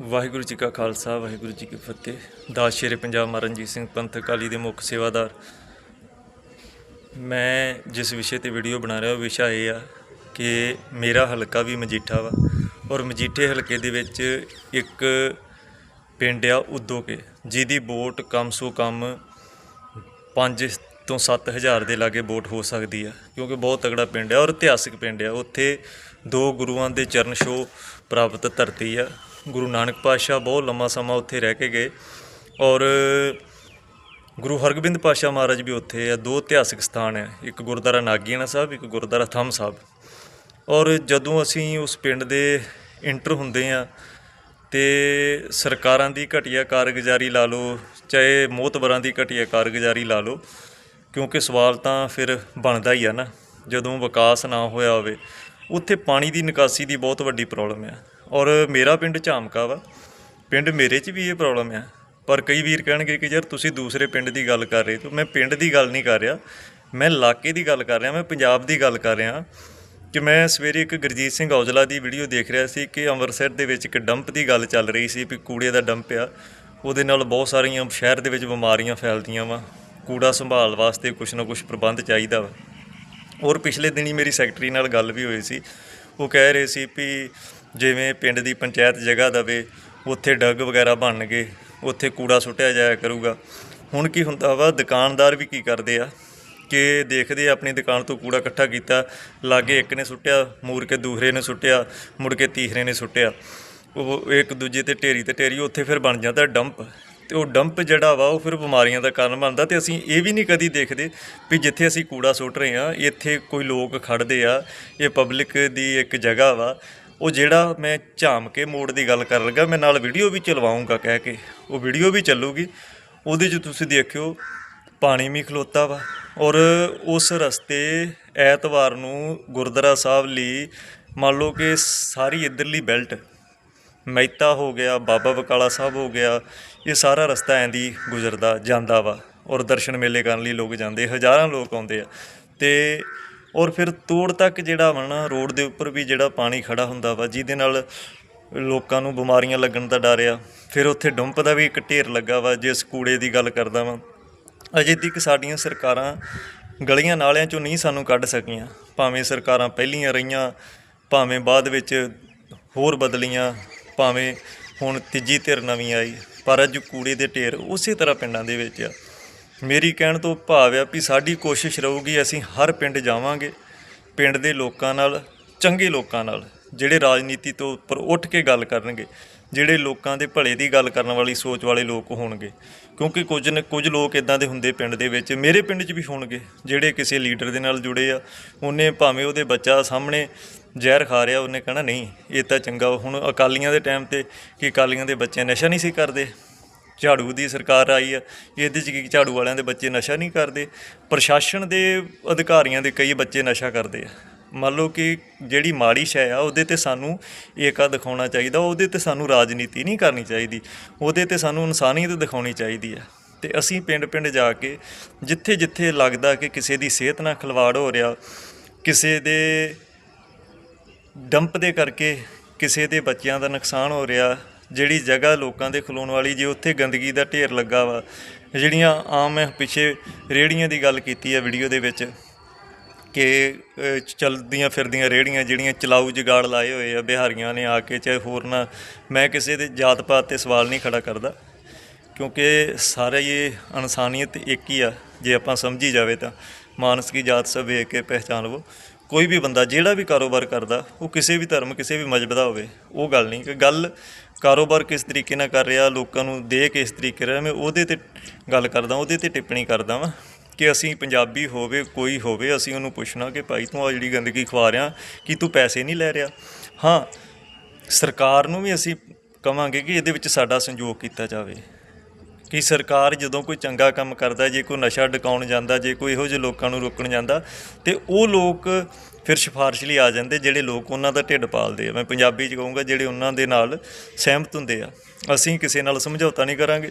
ਵਾਹਿਗੁਰੂ ਜੀ ਕਾ ਖਾਲਸਾ, ਵਾਹਿਗੁਰੂ ਜੀ ਕੀ ਫਤਿਹ। ਦਾਸ ਸ਼ੇਰੇ ਪੰਜਾਬ ਮਹਾਰਾਜ ਸਿੰਘ ਪੰਥ ਅਕਾਲੀ ਦੇ ਮੁੱਖ ਸੇਵਾਦਾਰ। ਮੈਂ ਜਿਸ ਵਿਸ਼ੇ ਤੇ ਵੀਡੀਓ ਬਣਾ ਰਿਹਾ, ਉਹ ਵਿਸ਼ਾ ਇਹ ਆ ਕਿ ਮੇਰਾ ਹਲਕਾ ਵੀ ਮਜੀਠਾ ਵਾ ਔਰ ਮਜੀਠੇ ਹਲਕੇ ਦੇ ਵਿੱਚ ਇੱਕ ਪਿੰਡ ਆ ਉਦੋਕੇ, ਜਿਹਦੀ ਵੋਟ ਕਮ ਸੋ ਕਮ 5 ਤੋਂ 7000 ਦੇ ਲਾਗੇ ਵੋਟ ਹੋ ਸਕਦੀ ਆ, ਕਿਉਂਕਿ ਬਹੁਤ ਤਗੜਾ ਪਿੰਡ ਆ ਔਰ ਇਤਿਹਾਸਿਕ ਪਿੰਡ ਆ। ਉੱਥੇ ਦੋ ਗੁਰੂਆਂ ਦੇ ਚਰਨ ਛੋਹ ਪ੍ਰਾਪਤ ਧਰਤੀ ਆ। ਗੁਰੂ ਨਾਨਕ ਪਾਤਸ਼ਾਹ ਬਹੁਤ ਲੰਮਾ ਸਮਾਂ ਉੱਥੇ ਰਹਿ ਕੇ ਗਏ ਔਰ ਗੁਰੂ ਹਰਗੋਬਿੰਦ ਪਾਤਸ਼ਾਹ ਮਹਾਰਾਜ ਵੀ ਉੱਥੇ ਆ, ਦੋ ਇਤਿਹਾਸਿਕ ਸਥਾਨ ਹੈ ਇੱਕ ਗੁਰਦੁਆਰਾ ਨਾਗੀਆਣਾ ਸਾਹਿਬ, ਇੱਕ ਗੁਰਦੁਆਰਾ ਥੰਮ ਸਾਹਿਬ। ਔਰ ਜਦੋਂ ਅਸੀਂ ਉਸ ਪਿੰਡ ਦੇ ਇੰਟਰ ਹੁੰਦੇ ਆ ਤੇ ਸਰਕਾਰਾਂ ਦੀ ਘਟੀਆ ਕਾਰਗੁਜ਼ਾਰੀ ਲਾ ਲਓ, ਚਾਹੇ ਮੋਤਬਰਾਂ ਦੀ ਘਟੀਆ ਕਾਰਗੁਜ਼ਾਰੀ ਲਾ ਲਓ, ਕਿਉਂਕਿ ਸਵਾਲ ਤਾਂ ਫਿਰ ਬਣਦਾ ਹੀ ਆ ਨਾ। ਜਦੋਂ ਵਿਕਾਸ ਨਾ ਹੋਇਆ ਹੋਵੇ, ਉੱਥੇ ਪਾਣੀ ਦੀ ਨਿਕਾਸੀ ਦੀ ਬਹੁਤ ਵੱਡੀ ਪ੍ਰੋਬਲਮ ਆ। ਔਰ ਮੇਰਾ ਪਿੰਡ ਝਾਮਕਾ ਵਾ। ਪਿੰਡ ਮੇਰੇ 'ਚ ਵੀ ਇਹ ਪ੍ਰੋਬਲਮ ਆ। ਪਰ ਕਈ ਵੀਰ ਕਹਿਣਗੇ ਕਿ ਯਾਰ ਤੁਸੀਂ ਦੂਸਰੇ ਪਿੰਡ ਦੀ ਗੱਲ ਕਰ ਰਹੇ ਹੋ। ਮੈਂ ਪਿੰਡ ਦੀ ਗੱਲ ਨਹੀਂ ਕਰ ਰਿਹਾ। ਮੈਂ ਇਲਾਕੇ ਦੀ ਗੱਲ ਕਰ ਰਿਹਾ। ਮੈਂ ਪੰਜਾਬ ਦੀ ਗੱਲ ਕਰ ਰਿਹਾ। ਕਿ ਮੈਂ ਸਵੇਰੇ ਇੱਕ ਗੁਰਜੀਤ ਸਿੰਘ ਔਜਲਾ ਦੀ ਵੀਡੀਓ ਦੇਖ ਰਿਹਾ ਸੀ ਕਿ ਅੰਮ੍ਰਿਤਸਰ ਦੇ ਵਿੱਚ ਇੱਕ ਡੰਪ ਦੀ ਗੱਲ ਚੱਲ ਰਹੀ ਸੀ। ਵੀ ਕੂੜੇ ਦਾ ਡੰਪ ਆ। ਉਹਦੇ ਨਾਲ ਬਹੁਤ ਸਾਰੀਆਂ ਸ਼ਹਿਰ ਦੇ ਵਿੱਚ ਬਿਮਾਰੀਆਂ ਫੈਲਦੀਆਂ ਵਾ। ਕੂੜਾ ਸੰਭਾਲ ਵਾਸਤੇ ਕੁਛ ਨਾ ਕੁਛ ਪ੍ਰਬੰਧ ਚਾਹੀਦਾ ਵਾ। ਔਰ ਪਿਛਲੇ ਦਿਨੀ ਮੇਰੀ ਸੈਕਟਰੀ ਨਾਲ ਗੱਲ ਵੀ ਹੋਈ ਸੀ। ਉਹ ਕਹਿ ਰਹੇ ਸੀ ਵੀ ਜਿਵੇਂ ਪਿੰਡ ਦੀ ਪੰਚਾਇਤ ਜਗ੍ਹਾ ਦਵੇ, ਉੱਥੇ ਡੱਗ ਵਗੈਰਾ ਬਣਨਗੇ ਉੱਥੇ ਕੂੜਾ ਸੁੱਟਿਆ ਜਾਇਆ ਕਰੂਗਾ। ਹੁਣ ਕੀ ਹੁੰਦਾ ਵਾ, ਦੁਕਾਨਦਾਰ ਵੀ ਕੀ ਕਰਦੇ ਆ ਕਿ ਦੇਖਦੇ ਆਪਣੀ ਦੁਕਾਨ ਤੋਂ ਕੂੜਾ ਇਕੱਠਾ ਕੀਤਾ, ਲਾਗੇ ਇੱਕ ਨੇ ਸੁੱਟਿਆ ਮੂਰ ਕੇ ਦੂਸਰੇ ਨੇ ਸੁੱਟਿਆ ਮੁੜ ਕੇ ਤੀਸਰੇ ਨੇ ਸੁੱਟਿਆ। ਉਹ ਇੱਕ ਦੂਜੇ ਤੇ ਢੇਰੀ ਤੇ ਢੇਰੀ, ਉੱਥੇ ਫਿਰ ਬਣ ਜਾਂਦਾ ਡੰਪ। ਤੇ ਉਹ ਡੰਪ ਜਿਹੜਾ ਵਾ, ਉਹ ਫਿਰ ਬਿਮਾਰੀਆਂ ਦਾ ਕਾਰਨ ਬਣਦਾ ਤੇ ਅਸੀਂ ਇਹ ਵੀ ਨਹੀਂ ਕਦੀ ਦੇਖਦੇ ਵੀ ਜਿੱਥੇ ਅਸੀਂ ਕੂੜਾ ਸੁੱਟ ਰਹੇ ਆ ਇੱਥੇ ਕੋਈ ਲੋਕ ਖੜਦੇ ਆ, ਇਹ ਪਬਲਿਕ ਦੀ ਇੱਕ ਜਗ੍ਹਾ ਵਾ। ਉਹ ਜਿਹੜਾ ਮੈਂ ਝਾਮ ਕੇ ਮੋੜ ਦੀ ਗੱਲ ਕਰਨ ਲੱਗਾ, ਮੈਂ ਨਾਲ ਵੀਡੀਓ ਵੀ ਚਲਵਾਉਂਗਾ ਕਹਿ ਕੇ। ਉਹ ਵੀਡੀਓ ਵੀ ਚੱਲੂਗੀ। ਉਹਦੇ 'ਚ ਤੁਸੀਂ ਦੇਖਿਓ, ਪਾਣੀ ਵੀ ਖਲੋਤਾ ਵਾ। ਔਰ ਉਸ ਰਸਤੇ ਐਤਵਾਰ ਨੂੰ ਗੁਰਦੁਆਰਾ ਸਾਹਿਬ ਲਈ ਮੰਨ ਲਓ ਕਿ ਸਾਰੀ ਇਧਰਲੀ ਬੈਲਟ ਮੈਤਾ ਹੋ ਗਿਆ, ਬਾਬਾ ਬਕਾਲਾ ਸਾਹਿਬ ਹੋ ਗਿਆ, ਇਹ ਸਾਰਾ ਰਸਤਾ ਐਂ ਦੀ ਗੁਜ਼ਰਦਾ ਜਾਂਦਾ ਵਾ। ਔਰ ਦਰਸ਼ਨ ਮੇਲੇ ਕਰਨ ਲਈ ਲੋਕ ਜਾਂਦੇ, ਹਜ਼ਾਰਾਂ ਲੋਕ ਆਉਂਦੇ ਆ। ਤੇ ਔਰ ਫਿਰ ਤੋੜ ਤੱਕ ਜਿਹੜਾ ਵਾ ਨਾ, ਰੋਡ ਦੇ ਉੱਪਰ ਵੀ ਜਿਹੜਾ ਪਾਣੀ ਖੜਾ ਹੁੰਦਾ ਵਾ, ਜਿਹਦੇ ਨਾਲ ਲੋਕਾਂ ਨੂੰ ਬਿਮਾਰੀਆਂ ਲੱਗਣ ਦਾ ਡਰ ਆ। ਫਿਰ ਉੱਥੇ ਡੰਪ ਦਾ ਵੀ ਇੱਕ ਢੇਰ ਲੱਗਾ ਵਾ, ਜਿਸ ਕੂੜੇ ਦੀ ਗੱਲ ਕਰਦਾ ਵਾਂ। ਅਜੇ ਤੱਕ ਸਾਡੀਆਂ ਸਰਕਾਰਾਂ ਗਲੀਆਂ ਨਾਲਿਆਂ ਚੋਂ ਨਹੀਂ ਸਾਨੂੰ ਕੱਢ ਸਕੀਆਂ। ਭਾਵੇਂ ਸਰਕਾਰਾਂ ਪਹਿਲੀਆਂ ਰਹੀਆਂ, ਭਾਵੇਂ ਬਾਅਦ ਵਿੱਚ ਹੋਰ ਬਦਲੀਆਂ, ਭਾਵੇਂ ਹੁਣ ਤੀਜੀ ਧਿਰ ਨਵੀਂ ਆਈ। ਪਰ ਅੱਜ ਕੂੜੇ ਦੇ ਢੇਰ ਉਸੇ ਤਰ੍ਹਾਂ ਪਿੰਡਾਂ ਦੇ ਵਿੱਚ ਆ। ਮੇਰੀ ਕਹਿਣ ਤੋਂ ਭਾਵ ਆ ਵੀ ਸਾਡੀ ਕੋਸ਼ਿਸ਼ ਰਹੂਗੀ ਅਸੀਂ ਹਰ ਪਿੰਡ ਜਾਵਾਂਗੇ, ਪਿੰਡ ਦੇ ਲੋਕਾਂ ਨਾਲ, ਚੰਗੇ ਲੋਕਾਂ ਨਾਲ, ਜਿਹੜੇ ਰਾਜਨੀਤੀ ਤੋਂ ਉੱਪਰ ਉੱਠ ਕੇ ਗੱਲ ਕਰਨਗੇ, ਜਿਹੜੇ ਲੋਕਾਂ ਦੇ ਭਲੇ ਦੀ ਗੱਲ ਕਰਨ ਵਾਲੀ ਸੋਚ ਵਾਲੇ ਲੋਕ ਹੋਣਗੇ। ਕਿਉਂਕਿ ਕੁਝ ਨੇ, ਕੁਝ ਲੋਕ ਇਦਾਂ ਦੇ ਹੁੰਦੇ ਪਿੰਡ ਦੇ ਵਿੱਚ, ਮੇਰੇ ਪਿੰਡ 'ਚ ਵੀ ਹੋਣਗੇ, ਜਿਹੜੇ ਕਿਸੇ ਲੀਡਰ ਦੇ ਨਾਲ ਜੁੜੇ ਆ, ਉਹਨੇ ਭਾਵੇਂ ਉਹਦੇ ਬੱਚਾ ਸਾਹਮਣੇ ਜ਼ਹਿਰ ਖਾ ਰਿਹਾ, ਉਹਨੇ ਕਹਿਣਾ, ਨਹੀਂ, ਇਹ ਤਾਂ ਚੰਗਾ ਹੁਣ ਅਕਾਲੀਆਂ ਦੇ ਟਾਈਮ ਤੇ ਕਿ ਅਕਾਲੀਆਂ ਦੇ ਬੱਚੇ ਨਸ਼ਾ ਨਹੀਂ ਸੀ ਕਰਦੇ। ਝਾੜੂ ਦੀ ਸਰਕਾਰ ਆਈ ਆ, ਇਹਦੇ 'ਚ ਕੀ ਝਾੜੂ ਵਾਲਿਆਂ ਦੇ ਬੱਚੇ ਨਸ਼ਾ ਨਹੀਂ ਕਰਦੇ? ਪ੍ਰਸ਼ਾਸਨ ਦੇ ਅਧਿਕਾਰੀਆਂ ਦੇ ਕਈ ਬੱਚੇ ਨਸ਼ਾ ਕਰਦੇ ਆ। ਮੰਨ ਲਓ ਕਿ ਜਿਹੜੀ ਮਾੜੀ ਸ਼ੈ ਆ, ਉਹਦੇ ਤੇ ਸਾਨੂੰ ਏਕਾ ਦਿਖਾਉਣਾ ਚਾਹੀਦਾ, ਉਹਦੇ ਤੇ ਸਾਨੂੰ ਰਾਜਨੀਤੀ ਨਹੀਂ ਕਰਨੀ ਚਾਹੀਦੀ, ਉਹਦੇ ਤੇ ਸਾਨੂੰ ਇਨਸਾਨੀਅਤ ਦਿਖਾਉਣੀ ਚਾਹੀਦੀ ਆ। ਤੇ ਅਸੀਂ ਪਿੰਡ-ਪਿੰਡ ਜਾ ਕੇ, ਜਿੱਥੇ-ਜਿੱਥੇ ਲੱਗਦਾ ਕਿ ਕਿਸੇ ਦੀ ਸਿਹਤ ਨਾਲ ਖਿਲਵਾੜ ਹੋ ਰਿਹਾ, ਕਿਸੇ ਦੇ ਡੰਪ ਦੇ ਕਰਕੇ ਕਿਸੇ ਦੇ ਬੱਚਿਆਂ ਦਾ ਨੁਕਸਾਨ ਹੋ ਰਿਹਾ ਜਿਹੜੀ ਜਗ੍ਹਾ ਲੋਕਾਂ ਦੇ ਖਲੋਣ ਵਾਲੀ ਜੇ ਉੱਥੇ ਗੰਦਗੀ ਦਾ ਢੇਰ ਲੱਗਾ ਵਾ। ਜਿਹੜੀਆਂ ਆਮ ਮੈਂ ਪਿੱਛੇ ਰੇੜੀਆਂ ਦੀ ਗੱਲ ਕੀਤੀ ਹੈ ਵੀਡੀਓ ਦੇ ਵਿੱਚ ਕਿ ਅ, ਚਲਦੀਆਂ ਫਿਰਦੀਆਂ ਰੇੜੀਆਂ ਜਿਹੜੀਆਂ ਚਲਾਊ ਜਗਾੜ ਲਾਏ ਹੋਏ ਆ ਬਿਹਾਰੀਆਂ ਨੇ ਆ ਕੇ ਚਾਹੇ ਹੋਰ ਨਾ ਮੈਂ ਕਿਸੇ ਦੇ ਜਾਤ ਪਾਤ ਤੇ ਸਵਾਲ ਨਹੀਂ ਖੜਾ ਕਰਦਾ ਕਿਉਂਕਿ ਸਾਰੇ ਇਹ ਇਨਸਾਨੀਅਤ ਇੱਕ ਹੀ ਆ ਜੇ ਆਪਾਂ ਸਮਝੀ ਜਾਵੇ ਤਾਂ। ਮਾਨਸ ਕੀ ਜਾਤ ਸਭ ਵੇਖ ਕੇ ਪਹਿਚਾਨ ਲਵੋ। ਕੋਈ ਵੀ ਬੰਦਾ ਜਿਹੜਾ ਵੀ ਕਾਰੋਬਾਰ ਕਰਦਾ ਉਹ ਕਿਸੇ ਵੀ ਧਰਮ ਕਿਸੇ ਵੀ ਮਜ਼ਹਬ ਦਾ ਹੋਵੇ ਉਹ ਗੱਲ ਨਹੀਂ। ਕਿ ਗੱਲ ਕਾਰੋਬਾਰ ਕਿਸ ਤਰੀਕੇ ਨਾਲ ਕਰ ਰਿਹਾ, ਲੋਕਾਂ ਨੂੰ ਦੇ ਕਿਸ ਤਰੀਕੇ ਰਿਹਾ ਮੈਂ ਉਹਦੇ ਤੇ ਗੱਲ ਕਰਦਾ, ਉਹਦੇ ਤੇ ਟਿੱਪਣੀ ਕਰਦਾ ਵਾਂ ਕਿ ਅਸੀਂ ਪੰਜਾਬੀ ਹੋਵੇ, ਕੋਈ ਹੋਵੇ, ਅਸੀਂ ਉਹਨੂੰ ਪੁੱਛਣਾ ਕਿ ਭਾਈ ਤੂੰ ਆ ਜਿਹੜੀ ਗੰਦਗੀ ਖਵਾ ਰਿਹਾ, ਕਿ ਤੂੰ ਪੈਸੇ ਨਹੀਂ ਲੈ ਰਿਹਾ? ਹਾਂ, ਸਰਕਾਰ ਨੂੰ ਵੀ ਅਸੀਂ ਕਵਾਂਗੇ ਕਿ ਇਹਦੇ ਵਿੱਚ ਸਾਡਾ ਸੰਯੋਗ ਕੀਤਾ ਜਾਵੇ। ਕਿ ਸਰਕਾਰ ਜਦੋਂ ਕੋਈ ਚੰਗਾ ਕੰਮ ਕਰਦਾ, ਜੇ ਕੋਈ ਨਸ਼ਾ ਡਕਾਉਣ ਜਾਂਦਾ, ਜੇ ਕੋਈ ਇਹੋ ਜਿਹੇ ਲੋਕਾਂ ਨੂੰ ਰੋਕਣ ਜਾਂਦਾ, ਤੇ ਉਹ ਲੋਕ ਫਿਰ ਸਿਫਾਰਿਸ਼ ਲਈ ਆ ਜਾਂਦੇ, ਜਿਹੜੇ ਲੋਕ ਉਹਨਾਂ ਦਾ ਢਿੱਡ ਪਾਲਦੇ ਆ। ਮੈਂ ਪੰਜਾਬੀ ਚ ਕਹੂੰਗਾ, ਜਿਹੜੇ ਉਹਨਾਂ ਦੇ ਨਾਲ ਸਹਿਮਤ ਹੁੰਦੇ ਆ। ਅਸੀਂ ਕਿਸੇ ਨਾਲ ਸਮਝੌਤਾ ਨਹੀਂ ਕਰਾਂਗੇ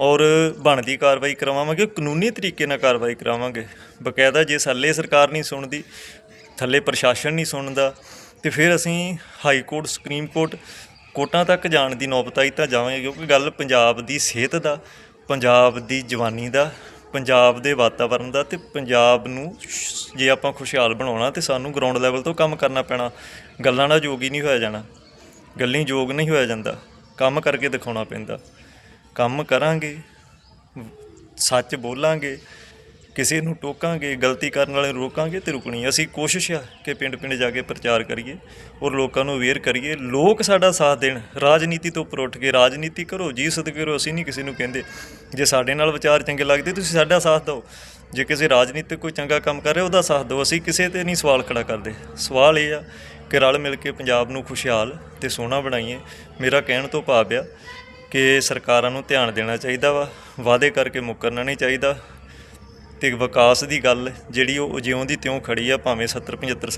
ਔਰ ਬਣਦੀ ਕਾਰਵਾਈ ਕਰਵਾਵਾਂਗੇ ਕਾਨੂੰਨੀ ਤਰੀਕੇ ਨਾਲ ਕਾਰਵਾਈ ਕਰਾਵਾਂਗੇ। ਬਕਾਇਦਾ ਜੇ ਥੱਲੇ ਸਰਕਾਰ ਨਹੀਂ ਸੁਣਦੀ, ਥੱਲੇ ਪ੍ਰਸ਼ਾਸਨ ਨਹੀਂ ਸੁਣਦਾ, ਤੇ ਫਿਰ ਅਸੀਂ ਹਾਈ ਕੋਰਟ, ਸੁਪਰੀਮ ਕੋਰਟ ਕੋਟਾਂ ਤੱਕ ਜਾਣ ਦੀ ਨੌਬਤ ਆਈ ਤਾਂ ਜਾਵਾਂਗੇ, ਕਿਉਂਕਿ ਗੱਲ ਪੰਜਾਬ ਦੀ ਸਿਹਤ ਦਾ, ਪੰਜਾਬ ਦੀ ਜਵਾਨੀ ਦਾ, ਪੰਜਾਬ ਦੇ ਵਾਤਾਵਰਣ ਦਾ ਤੇ ਪੰਜਾਬ ਨੂੰ ਜੇ ਆਪਾਂ ਖੁਸ਼ਹਾਲ ਬਣਾਉਣਾ ਤੇ ਸਾਨੂੰ ਗਰਾਊਂਡ ਲੈਵਲ ਤੋਂ ਕੰਮ ਕਰਨਾ ਪੈਣਾ। ਗੱਲਾਂ ਨਾਲ ਯੋਗ ਹੀ ਨਹੀਂ ਹੋਇਆ ਜਾਣਾ। ਗੱਲੀ ਯੋਗ ਨਹੀਂ ਹੋਇਆ ਜਾਂਦਾ। ਕੰਮ ਕਰਕੇ ਦਿਖਾਉਣਾ ਪੈਂਦਾ। ਕੰਮ ਕਰਾਂਗੇ, ਸੱਚ ਬੋਲਾਂਗੇ ਕਿਸੇ ਨੂੰ ਟੋਕਾਂਗੇ, ਗਲਤੀ ਕਰਨ ਵਾਲੇ ਨੂੰ ਰੋਕਾਂਗੇ ਤੇ ਰੁਕਣੀ ਅਸੀਂ ਕੋਸ਼ਿਸ਼ ਆ ਕਿ ਪਿੰਡ ਪਿੰਡ ਜਾ ਕੇ ਪ੍ਰਚਾਰ ਕਰੀਏ ਔਰ ਲੋਕਾਂ ਨੂੰ ਅਵੇਅਰ ਕਰੀਏ। ਲੋਕ ਸਾਡਾ ਸਾਥ ਦੇਣ। ਰਾਜਨੀਤੀ ਤੋਂ ਉੱਪਰ ਉੱਠ ਕੇ ਰਾਜਨੀਤੀ ਕਰੋ, ਜੀ ਸਦਕੇ ਕਰੋ, ਅਸੀਂ ਨਹੀਂ ਕਿਸੇ ਨੂੰ ਕਹਿੰਦੇ। ਜੇ ਸਾਡੇ ਨਾਲ ਵਿਚਾਰ ਚੰਗੇ ਲੱਗਦੇ, ਤੁਸੀਂ ਸਾਡਾ ਸਾਥ ਦਿਓ। ਜੇ ਕਿਸੇ ਰਾਜਨੀਤਿਕ ਕੋਈ ਚੰਗਾ ਕੰਮ ਕਰ ਰਿਹਾ, ਉਹਦਾ ਸਾਥ ਦਿਓ। ਅਸੀਂ ਕਿਸੇ ਤੇ ਨਹੀਂ ਸਵਾਲ ਖੜਾ ਕਰਦੇ। ਸਵਾਲ ਇਹ ਆ ਕਿ ਰਲ ਮਿਲ ਕੇ ਪੰਜਾਬ ਨੂੰ ਖੁਸ਼ਹਾਲ ਤੇ ਸੋਹਣਾ ਬਣਾਈਏ। ਮੇਰਾ ਕਹਿਣ ਤੋਂ ਭਾਵ ਆ ਕਿ ਸਰਕਾਰਾਂ ਨੂੰ ਧਿਆਨ ਦੇਣਾ ਚਾਹੀਦਾ ਵਾ। ਵਾਅਦੇ ਕਰਕੇ ਮੁੱਕਰਨਾ ਨਹੀਂ ਚਾਹੀਦਾ। ਤੇ ਵਿਕਾਸ ਦੀ ਗੱਲ ਜਿਹੜੀ ਉਹ ਜਿਉਂ ਦੀ ਤਿਉਂ ਖੜੀ ਆ, ਭਾਵੇਂ 70 75 ਸਾਲ